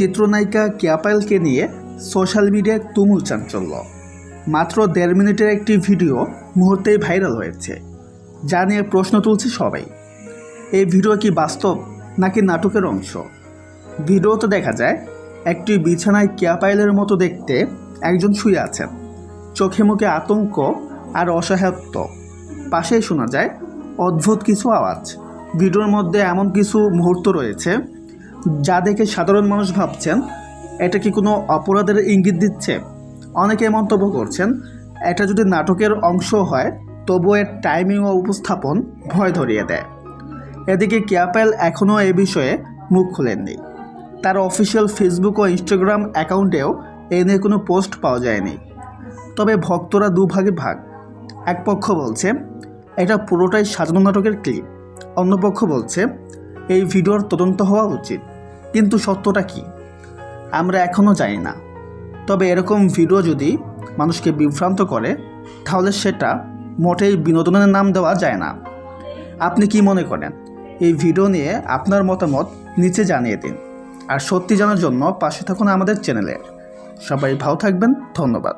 চিত্রনায়িকা ক্যাপাইলকে নিয়ে সোশ্যাল মিডিয়ায় তুমুল চাঞ্চল্য। মাত্র দেড় মিনিটের একটি ভিডিও মুহূর্তেই ভাইরাল হয়েছে, যা নিয়ে প্রশ্ন তুলছে সবাই। এই ভিডিও কি বাস্তব নাকি নাটকের অংশ? ভিডিওতে দেখা যায়, একটি বিছানায় ক্যাপাইলের মতো দেখতে একজন শুয়ে আছেন। চোখে মুখে আতঙ্ক আর অসহায়ত্ব। পাশেই শোনা যায়, অদ্ভুত কিছু আওয়াজ। ভিডিওর মধ্যে এমন কিছু মুহূর্ত রয়েছে যা দেখে সাধারণ মানুষ ভাবছেন, এটা কি কোনো অপরাধের ইঙ্গিত দিচ্ছে? অনেকে মন্তব্য করছেন, এটা যদি নাটকের অংশ হয়, তবুও এর টাইমিং ও উপস্থাপন ভয় ধরিয়ে দেয়। এদিকে ক্যাপেল এখনও এ বিষয়ে মুখ খুলেননি। তার অফিসিয়াল ফেসবুক ও ইনস্টাগ্রাম অ্যাকাউন্টেও এ নিয়ে কোনো পোস্ট পাওয়া যায়নি। তবে ভক্তরা দুভাগে ভাগ। এক পক্ষ বলছে, এটা পুরোটাই সাজানো নাটকের ক্লিপ। অন্য পক্ষ বলছে, এই ভিডিওর তদন্ত হওয়া উচিত। কিন্তু সত্যটা কি? আমরা এখনও জানি না। তবে এরকম ভিডিও যদি মানুষকে বিভ্রান্ত করে, তাহলে সেটা মোটেই বিনোদনের নাম দেওয়া যায় না। আপনি কি মনে করেন? এই ভিডিও নিয়ে আপনার মতামত নিচে জানিয়ে দিন। আর সত্যি জানার জন্য পাশে থাকুন আমাদের চ্যানেলে। সবাই ভালো থাকবেন। ধন্যবাদ।